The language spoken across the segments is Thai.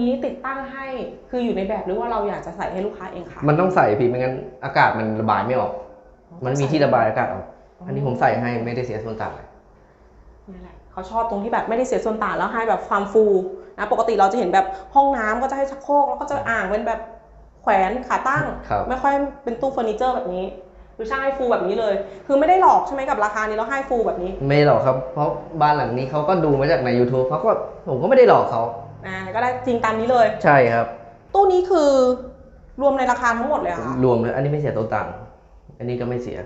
นี้ติดตั้งให้คืออยู่ในแบบหรือว่าเราอยากจะใส่ให้ลูกค้าเองค่ะมันต้องใส่พี่ไม่งั้นอากาศมันระบายไม่ออก มันมีที่ระบายอากาศออกอันนี้ผมใส่ให้ไม่ได้เสียส่วนต่างเลยนี่แหละเขาชอบตรงที่แบบไม่ได้เสียส่วนต่างแล้วให้แบบความฟูนะปกติเราจะเห็นแบบห้องน้ำก็จะให้ชักโครกแล้วก็จะอ่างเป็นแบบแขวนขาตั้งครับไม่ค่อยเป็นตู้เฟอร์นิเจอร์แบบนี้คือช่างให้ฟูแบบนี้เลย คือไม่ได้หลอกใช่ไหมกับราคานี้แล้วให้ฟูแบบนี้ ไม่หรอกครับ เพราะบ้านหลังนี้เขาก็ดูมาจากใน YouTube เขาก็ผมก็ไม่ได้หลอกเขา อ่าก็ได้จริงตามนี้เลย ใช่ครับ ตู้นี้คือรวมในราคาทั้งหมดเลยเหรอค่ะรวมเลยอันนี้ไม่เสียตัวตังค์อันนี้ก็ไม่เสีย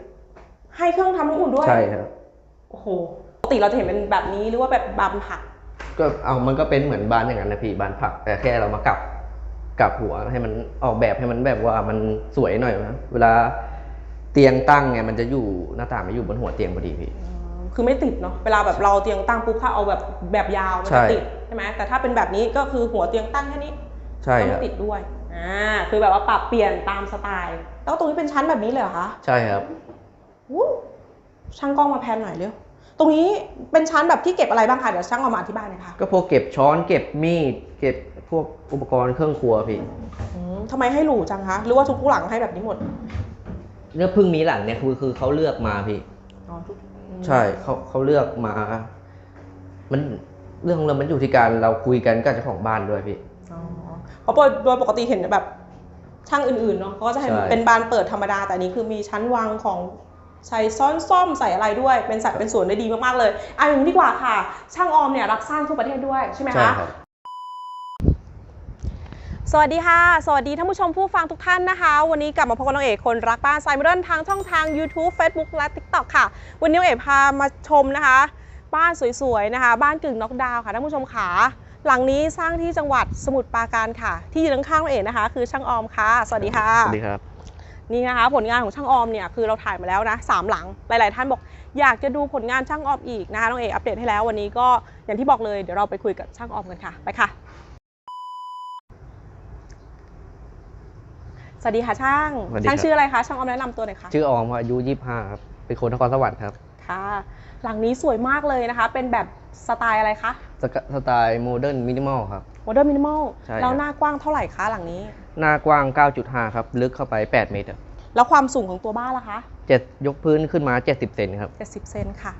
ให้เครื่องทำน้ำอุ่นด้วย ใช่ครับ โอ้โห ปกติเราจะเห็นเป็นแบบนี้หรือว่าแบบบานผัก ก็เอามันก็เป็นเหมือนบ้านอย่างนั้นนะพี่บ้านผัก แต่แค่เรามากลับกลับหัวให้มันออกแบบให้มันแบบว่ามันสวยหน่อยนะเวลาเตียงตั้งไงมันจะอยู่หน้าต่างมันอยู่บนหัวเตียงพอดีพี่ คือไม่ติดเนาะเวลาแบบเราเตียงตั้งปุ๊บถ้าเอาแบบแบบยาวมันใช่จะติดใช่ไหมแต่ถ้าเป็นแบบนี้ก็คือหัวเตียงตั้งแค่นี้ใช่ก็คไม่รับติดด้วยอ่าคือแบบว่าปรับเปลี่ยนตามสไตล์ แล้วตรงนี้เป็นชั้นแบบนี้เลยเหรอคะใช่ครับอู้ช่างกล้องมาแพนหน่อยเร็วตรงนี้เป็นชั้นแบบที่เก็บอะไรบ้างคะเดี๋ยวช่างเอามาอธิบายหน่อยค่ะก็พวกเก็บช้อนเก็บมีดเก็บพวกอุปกรณ์เครื่องครัวพี่อืมทำไมให้หรูจังคะหรือว่าทุกผู้หลังให้แบบนี้หมดเนี่ยเพิ่งมีหลังเนี่ยคือคือเขาเลือกมาพี่อ๋อทุกอืม ใช่เขาเขาเลือกมา มันเรื่องของเรามันอยู่ที่การเราคุยกันกับเจ้าของบ้านด้วยพี่อ๋อเพราะโดยปกติเห็นแบบช่างอื่นๆเนาะเขาก็จะให้ใช่เป็นบานเปิดธรรมดา แต่อันนี้คือมีชั้นวางของใส่ซ้อนซ่อมใส่อะไรด้วยเป็นสัดเป็นส่วนได้ดีมากๆเลยอะอย่างนี้ดีกว่าค่ะ ช่างออมเนี่ยรับสร้างทั่วประเทศด้วยใช่ไหมใช่คะครับ สวัสดีค่ะ สวัสดีท่านผู้ชมผู้ฟังทุกท่านนะคะ วันนี้กลับมาพบกับน้องเอกคนรักบ้านไซมเรนทางช่องทาง YouTube Facebook และ TikTok ค่ะ วันนี้น้องเอกพามาชมนะคะ บ้านสวยๆนะคะ บ้านกึ่งน็อกดาวน์ค่ะท่านผู้ชมขาหลังนี้สร้างที่จังหวัดสมุทรปราการค่ะ ที่อยู่ข้างๆน้องเอกนะคะ คือช่างออมค่ะ สวัสดีค่ะ สวัสดีครับ นี่นะคะ ผลงานของช่างออมเนี่ยคือเราถ่ายมาแล้วนะสามหลังหลาย ๆ ท่านบอกอยากจะดูผลงานช่างออมอีกนะคะน้องเอกอัปเดตให้แล้ววันนี้ก็อย่างที่บอกเลยเดี๋ยวเราไปคุยกับช่างออมกันค่ะไปค่ะ สวัสดีค่ะช่าง สวัสดีช่างครับ ชื่ออะไรคะ ช่างออมแนะนำตัวหน่อยค่ะ ชื่อออมครับอายุยี่ห้าครับ เป็นคนนครสวรรค์ครับค่ะ หลังนี้สวยมากเลยนะคะ เป็นแบบสไตล์อะไรคะ สกสไตล์โมเดิร์นมินิมอลครับ โมเดิร์นมินิมอล ใช่ครับ แล้วหน้ากว้างเท่าไหร่คะหลังนี้ หน้ากว้าง 9.5 ครับ ลึกเข้าไป 8 เมตรครับแล้วความสูงของตัวบ้านล่ะคะเจ็ดยกพื้นขึ้นมา 70 เซนครับ70เซนค่ะ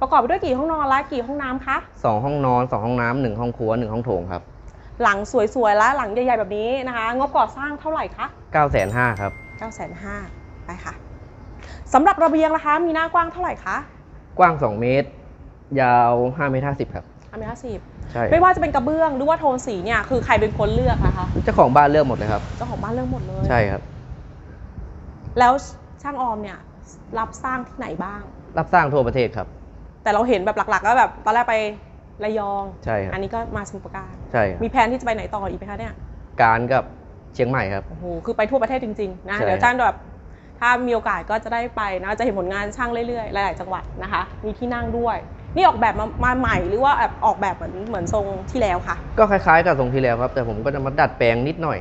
ประกอบไปด้วยกี่ห้องนอนและกี่ห้องน้ำคะ สองห้องนอนสองห้องน้ำหนึ่งห้องครัวหนึ่งห้องโถงครับ หลังสวยๆและหลังใหญ่ๆแบบนี้นะคะ งบก่อสร้างเท่าไหร่คะ9 5 0 0ครับ 9 5 0 0 0ไปค่ะสำหรับระเบียงนะคะ มีหน้ากว้างเท่าไหร่คะ กว้าง 2 เมตร ยาว5เมตร50ครับอเมริกาสิบใช่ไม่ว่าจะเป็นกระเบื้องหรือว่าโทนสีเนี่ยคือใครเป็นคนเลือกนะคะเจ้าของบ้านเลือกหมดเลยครับเจ้าของบ้านเลือกหมดเลยใช่ครับ แล้วช่างออมเนี่ยรับสร้างที่ไหนบ้าง รับสร้างทั่วประเทศครับ แต่เราเห็นแบบหลักๆก็แบบตอนแรกไป ระยองใช่ครับอันนี้ก็มาสมุทรปราการใช่ครับมีแผนที่จะไปไหนต่ออีกไหมคะเนี่ยการกับเชียงใหม่ครับโอ้โหคือไปทั่วประเทศจริงๆนะใช่เดี๋ยวจ้างแบบถ้ามีโอกาสก็จะได้ไปนะจะเห็นผลงานช่างเรื่อยๆ หลาย ๆ จังหวัดนะคะ มีที่นั่งด้วย นี่ออกแบบมามาใหม่หรือว่าแบบออกแบบเหมือนเหมือนทรงที่แล้วค่ะก็คล้ายๆ กับทรงที่แล้วครับ แต่ผมก็จะมาดัดแปลงนิดหน่อย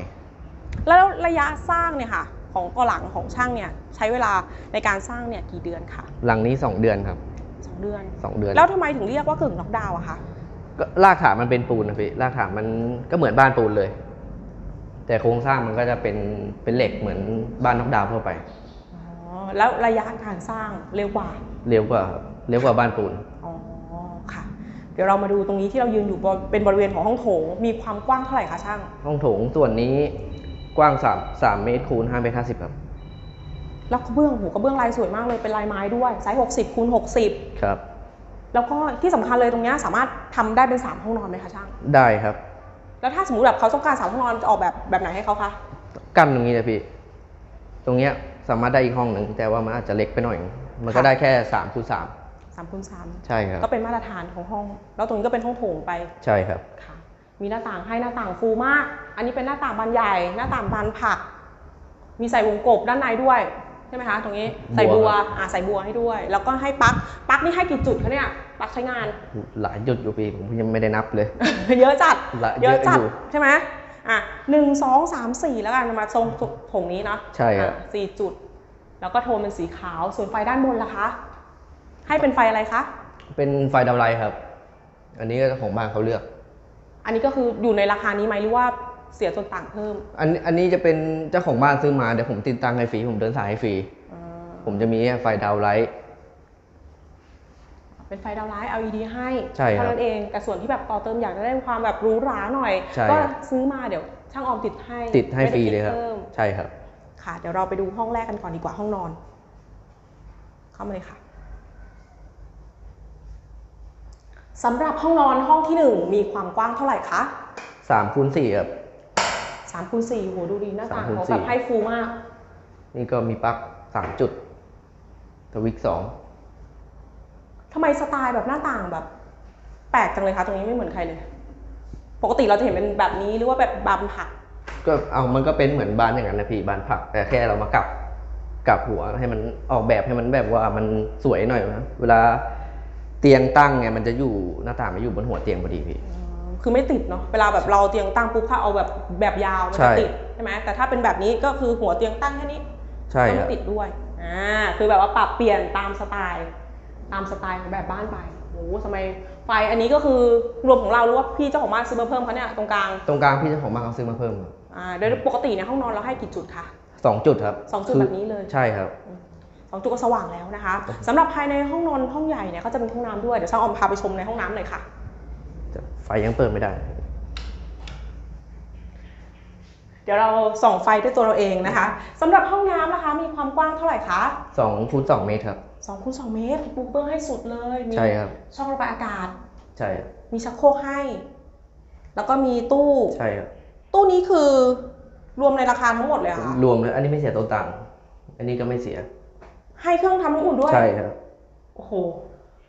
แล้วระยะสร้างเนี่ยค่ะ ของก่อหลังของช่างเนี่ยใช้เวลาในการสร้างเนี่ยกี่เดือนค่ะหลังนี้ 2 เดือนครับ สองเดือน 2 เดือน แล้วทำไมถึงเรียกว่ากึ่งน็อกดาวน์อะคะก็รากฐานมันเป็นปูนนะพี่รากฐานมันก็เหมือนบ้านปูนเลย แต่โครงสร้างมันก็จะเป็นเป็นเหล็กเหมือนบ้านนอกดาวน์ทั่วไปอ๋อแล้วระยะการสร้างเร็วกว่า เร็วกว่าครับเร็วกว่าบ้านปูนอ๋อค่ะ เดี๋ยวเรามาดูตรงนี้ที่เรายืนอยู่บนเป็นบริเวณของห้องโถง มีความกว้างเท่าไหร่คะช่าง ห้องโถงส่วนนี้กว้าง3 3เมตรคูณ5เมตร50ครับ แล้วกระเบื้องโหกระเบื้องลายสวยมากเลยเป็นลายไม้ด้วยไซส์60คูณ60ครับ แล้วก็ที่สำคัญเลยตรงเนี้ยสามารถทำได้เป็น3ห้องนอนไหมคะช่างได้ครับ แล้วถ้าสมมติแบบเขาต้องการสามห้องนอนจะออกแบบแบบไหนให้เขาคะกั้นตรงนี้เลยพี่ ตรงเนี้ยสามารถได้อีกห้องหนึ่งแต่ว่ามันอาจจะเล็กไปหน่อย มันก็ได้แค่3คูณ3สามคูณสามใช่ครับก็เป็นมาตรฐานของห้อง แล้วตรงนี้ก็เป็นห้องโถงไปใช่ครับค่ะ มีหน้าต่างให้หน้าต่างฟูมาก อันนี้เป็นหน้าต่างบานใหญ่ หน้าต่างบานผัก มีใส่วงกบด้านในด้วย ใช่ไหมคะตรงนี้ใส่บัวบัวครับอ่าใส่บัวให้ด้วย แล้วก็ให้ปลั๊กปลั๊กนี่ให้กี่จุดคะเนี่ยปลั๊กใช้งาน หลายจุดอยู่พี่ผมยังไม่ได้นับเลย เยอะจัดละเยอะจัดเยอะอยู่ใช่ไหมอะหนึ่งสองสามสี่แล้วกันมาทรงถงนี้เนาะใช่ครับอะสี่จุด แล้วก็โทนเป็นสีขาวส่วนไฟด้านบนล่ะคะ ให้เป็นไฟอะไรคะเป็นไฟดาวไลท์ครับ อันนี้ก็ของบ้านเขาเลือก อันนี้ก็คืออยู่ในราคานี้ไหมหรือว่า เสียส่วนต่างเพิ่ม อันอันนี้จะเป็นเจ้าของบ้านซื้อมาเดี๋ยวผมติดตั้งให้ฟรีผมเดินสายให้ฟรีอ่าผมจะมีไฟดาวไลท์เป็นไฟดาวน์ไลท์ LED ให้ใช่ครับเท่านั้นเองแต่ส่วนที่แบบต่อเติมอยากจะได้ความแบบหรูหราหน่อยใช่ก็ครับซื้อมาเดี๋ยวช่างออมติดให้ติดให้ฟรีไม่เลได้ยครับพิ่มใช่ครับ ค่ะ เดี๋ยวเราไปดูห้องแรกกันก่อนดีกว่าห้องนอน เข้ามาเลยค่ะสำหรับห้องนอนห้องที่หนึ่งมีความกว้างเท่าไหร่คะสามคูณสี่ครับ สามคูณสี่โหดูดีหน้าต่าง3คูณเขาสี่แบบให้ฟูมาก นี่ก็มีปลั๊กสามจุดทวิกสองทำไมสไตล์แบบหน้าต่างแบบ แปลกจังเลยคะตรงนี้ไม่เหมือนใครเลย ปกติเราจะเห็นเป็นแบบนี้หรือว่าแบบบานผัก ก็เอามันก็เป็นเหมือนบ้านอย่างนั้นนะพี่บ้านผัก แต่แค่เรามากลับกลับหัวให้มันออกแบบให้มันแบบว่ามันสวยหน่อยนะเวลาเตียงตั้งไงมันจะอยู่หน้าต่างมันอยู่บนหัวเตียงพอดีพี่ คือไม่ติดเนาะเวลาแบบเราเตียงตั้งปุ๊บถ้าเอาแบบแบบยาวมันใช่จะติดใช่ไหมแต่ถ้าเป็นแบบนี้ก็คือหัวเตียงตั้งแค่นี้ใช่ก็คไม่รับติดด้วยอ่าคือแบบว่าปรับเปลี่ยนตามสไตล์ ตามสไตล์ของแบบบ้านไปโอ้โหทำไมไฟอันนี้ก็คือรวมของเราหรือว่าพี่เจ้าของบ้านซื้อมาเพิ่มเขาเนี่ยตรงกลางตรงกลางพี่เจ้าของบ้านเขาซื้อมาเพิ่มครับอ่าโดยปกติในห้องนอนเราให้กี่จุดคะสองจุดครับสองจุดคืแบบนี้เลยใช่ครับสองจุดก็สว่างแล้วนะคะสำหรับภายในห้องนอนห้องใหญ่เนี่ยก็จะเป็นห้องน้ำด้วยเดี๋ยวช่างออมพาไปชมในห้องน้ำหน่อยค่ะ ไฟยังเปิดไม่ได้ เดี๋ยวเราส่องไฟด้วยตัวเราเองนะคะสำหรับห้องน้ำนะคะมีความกว้างเท่าไหร่คะสองคูณสองเมตรครับ 2คูณ2เมตรปูเปื้องให้สุดเลยมีใช่ครับ ช่องระบายอากาศ ใช่ครับมีชักโครกให้ แล้วก็มีตู้ใช่ครับ ตู้นี้คือรวมในราคาทั้งหมดเลยเหรอค่ะรวมเลยอันนี้ไม่เสียตัวตังค์อันนี้ก็ไม่เสีย ให้เครื่องทำน้ำอุ่นด้วย ใช่ครับ โอ้โห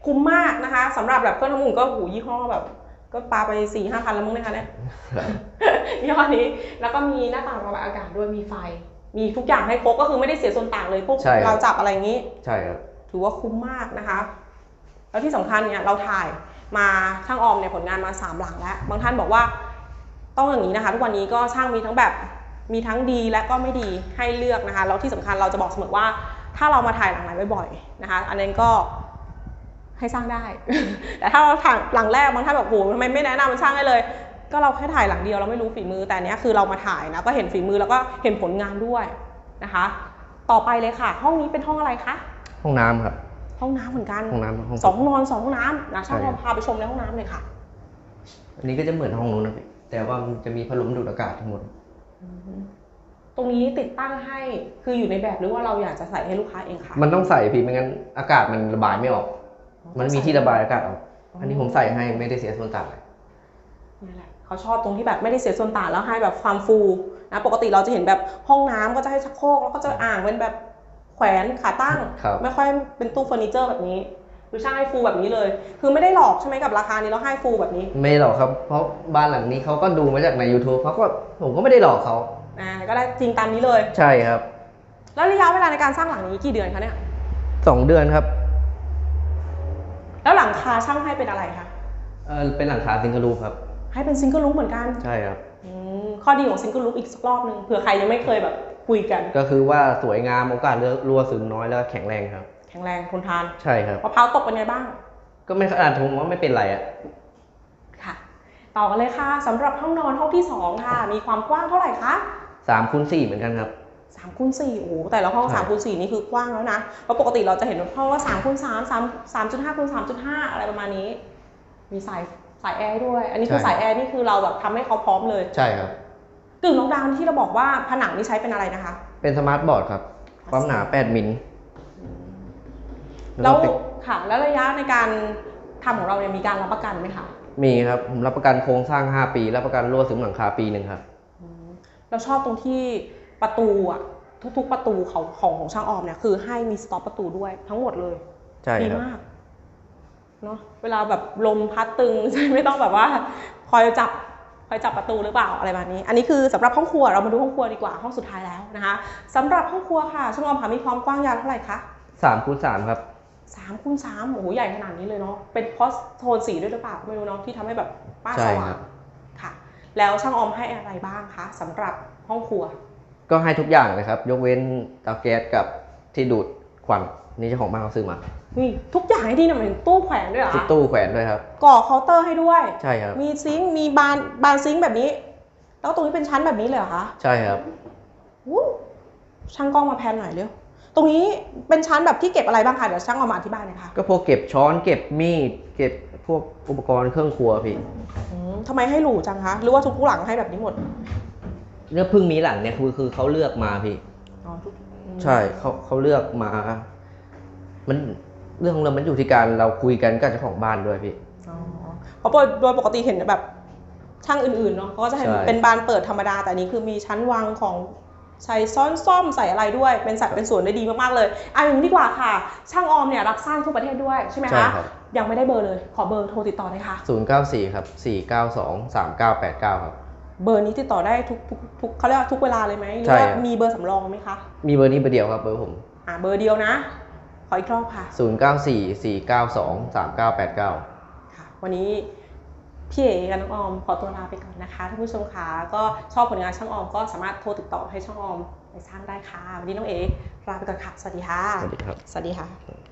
คุ้มมากนะคะสำหรับแบบเครื่องทำน้ำอุ่นก็หูยี่ห้อแบบ ก็ปาไปสี่ห้าพันแล้วมั้งนะคะเนี่ยครับยี่ห้อนี้ แล้วก็มีหน้าต่างระบายอากาศด้วยมีไฟ มีทุกอย่างให้ครบก็คือไม่ได้เสียส่วนต่างเลยพวกใช่ครับเราจับอะไรอย่างนี้ ใช่ครับ ถือว่าคุ้มมากนะคะ แล้วที่สำคัญเนี่ยเราถ่ายมาช่างออมเนี่ยผลงานมาสามหลังแล้ว บางท่านบอกว่าต้องอย่างนี้นะคะ ทุกวันนี้ก็ช่างมีทั้งแบบมีทั้งดีและก็ไม่ดีให้เลือกนะคะ แล้วที่สำคัญเราจะบอกเสมอว่า ถ้าเรามาถ่ายหลังไหนบ่อยๆนะคะ อันนั้นก็ ให้สร้างได้ แต่ถ้าเราถ่ายหลังแรกบางท่านบอกโอ้โหทำไมไม่แนะนำมันช่างให้เลย ก็เราแค่ถ่ายหลังเดียวเราไม่รู้ฝีมือแต่อันเนี้ยคือเรามาถ่ายนะก็เห็นฝีมือแล้วก็เห็นผลงานด้วยนะคะ ต่อไปเลยค่ะ ห้องนี้เป็นห้องอะไรคะห้องน้ำครับ ห้องน้ำเหมือนกันห้องน้ำห้องสองห้องนอนสองห้องน้ำนะช่างใช่เราพาไปชมในห้องน้ำเลยค่ะ อันนี้ก็จะเหมือนห้องนู้นนะพี่แต่ว่ามันจะมีพัดลมดูดอากาศทั้งหมดตรงนี้ติดตั้งให้คืออยู่ในแบบหรือว่าเราอยากจะใส่ให้ลูกค้าเองค่ะมันต้องใส่พี่ไม่งั้นอากาศมันระบายไม่ออก มันมีที่ระบายอากาศออกอันนี้ผมใส่ให้ไม่ได้เสียส่วนต่างเลยนี่แหละเขาชอบตรงที่แบบไม่ได้เสียส่วนต่างแล้วให้แบบความฟูนะปกติเราจะเห็นแบบห้องน้ำก็จะให้ชักโครกแล้วก็จะอ่างเป็นแบบแขวนขาตั้งครับไม่ค่อยเป็นตู้เฟอร์นิเจอร์แบบนี้คือช่างให้ฟูแบบนี้เลย คือไม่ได้หลอกใช่ไหมกับราคานี้แล้วให้ฟูแบบนี้ ไม่หรอกครับ เพราะบ้านหลังนี้เขาก็ดูมาจากใน YouTube เขาก็ผมก็ไม่ได้หลอกเขาอ่าก็ได้จริงตามนี้เลย ใช่ครับ แล้วระยะเวลาในการสร้างหลังนี้กี่เดือนคะเนี่ยสองเดือนครับ แล้วหลังคาช่างให้เป็นอะไรคะเออเป็นหลังคาซิงเกิลรูฟครับ ให้เป็นซิงเกิลลูปเหมือนกันใช่ครับอืมข้อดีของซิงเกิลลูปอีกสักรอบหนึงเผื่อใครยังไม่เคยแบบคุยกัน ก็คือว่าสวยงามโอกาสรั่วซึมน้อยแล้วก็แข็งแรงครับ แข็งแรงทนทานใช่ครับมะพร้าวตกเป็นไงบ้าง ก็ไม่ขนาดผมว่าไม่เป็นไรอะค่ะ ต่อกันเลยค่ะสำหรับห้องนอนห้องที่สองค่ะ มีความกว้างเท่าไหร่คะสามคูณสี่เหมือนกันครับ สามคูณสี่โอ้โหแต่ละห้องใช่สามคูณสี่นี่คือกว้างแล้วนะเพราะปกติเราจะเห็นห้องว่าสามคูณสามสามสามจุดห้าคูณสามจุดห้าอะไรประมาณนี้ มีสายสายแอร์ด้วย อันนี้คือสายแอร์นี่คือเราแบบทำให้เขาพร้อมเลย ใช่ครับกึ่งล็อกดาวน์ที่เราบอกว่าผนังนี่ใช้เป็นอะไรนะคะ เป็นสมาร์ทบอร์ดครับ ความหนา8มิลแล้วก็เป็นค่ะ แล้วระยะในการทำของเราเนี่ยมีการรับประกันไหมคะมีครับผมรับประกันโครงสร้าง 5 ปี รับประกันรั่วซึมหลังคาปีหนึ่งครับเราชอบตรงที่ ประตูอะทุกๆประตูของของของช่างออมเนี่ยคือให้มีสต็อปประตูด้วยทั้งหมดเลยใช่ดีครับมากเนาะเวลาแบบลมพัดตึง ไม่ต้องแบบว่า คอยจับคอยจับประตูหรือเปล่าอะไรแบบนี้ อันนี้คือสำหรับห้องครัวเรามาดูห้องครัวดีกว่าห้องสุดท้ายแล้วนะคะสำหรับห้องครัวค่ะช่างออมค่ะมีความกว้างยาวเท่าไหร่คะ3คูณ3ครับสามคูณสามโอ้โหใหญ่ขนาดนี้เลยเนาะเป็นเพราะโทนสีด้วยหรือเปล่าไม่รู้เนาะที่ทำให้แบบป้านใช่สว่าครังบค่ะ แล้วช่างออมให้อะไรบ้างคะสำหรับห้องครัว ก็ให้ทุกอย่างเลยครับ ยกเว้นเตาแก๊สกับที่ดูดควันนี่เจ้าของบ้านเขาซื้อมานี่ทุกอย่างให้ดีนะเหมือนตู้แขวนด้วยเหรอที่คะตู้แขวนด้วยครับ ก่อเคาน์เตอร์ให้ด้วย ใช่ครับ มีซิงค์มีบานบานซิงค์แบบนี้ แล้วตรงนี้เป็นชั้นแบบนี้เลยเหรอคะใช่ครับอู้ช่างกล้องมาแพนหน่อยเร็ว ตรงนี้เป็นชั้นแบบที่เก็บอะไรบ้างคะเดี๋ยวช่างเอามาอธิบายหน่อยค่ะก็พวกเก็บช้อนเก็บมีดเก็บพวกอุปกรณ์เครื่องครัวพี่ อืมทำไมให้หรูจังคะ หรือว่าทุกผู้หลังให้แบบนี้หมด เนี่ยเพิ่งมีหลังเนี่ยคือคือเขาเลือกมาพี่ อ๋อทุกอืมใช่เขาเขาเลือกมา มันเรื่องของเรามันอยู่ที่การเราคุยกันกับเจ้าของบ้านด้วยพี่ อ๋อเพราะโดยปกติเห็นแบบช่างอื่นๆเนาะเขาก็จะให้ใช่ เป็นบานเปิดธรรมดา แต่อันนี้คือมีชั้นวางของใส่ซ้อนซ่อมใส่อะไรด้วย เป็นสัดเป็นส่วนได้ดีมากๆเลยอะอย่างนี้ดีกว่าค่ะ ช่างออมเนี่ยรับสร้างทั่วประเทศด้วยใช่ไหมใช่คะครับยังไม่ได้เบอร์เลย ขอเบอร์โทรติดต่อหน่อยค่ะ 094ครับ492 3989ครับ เบอร์นี้ติดต่อได้ทุกทุกทุกเขาเรียกว่าทุกเวลาเลยไหมหรือใช่ว่าครับมีเบอร์สำรองไหมคะ มีเบอร์นี้เบอร์เดียวครับเบอร์ผม อ่าเบอร์เดียวนะ ขออีกรอบค่ะ 094 492 3989 ค่ะ วันนี้พี่เอ๋กับน้องออมขอตัวลาไปก่อนนะคะท่านผู้ชมค่ะก็ชอบผลงานช่างออมก็สามารถโทรติดต่อให้ช่างออมไปสร้างได้ค่ะ วันนี้น้องเอ๋ลาไปก่อนค่ะ สวัสดีค่ะ สวัสดีครับ สวัสดีค่ะ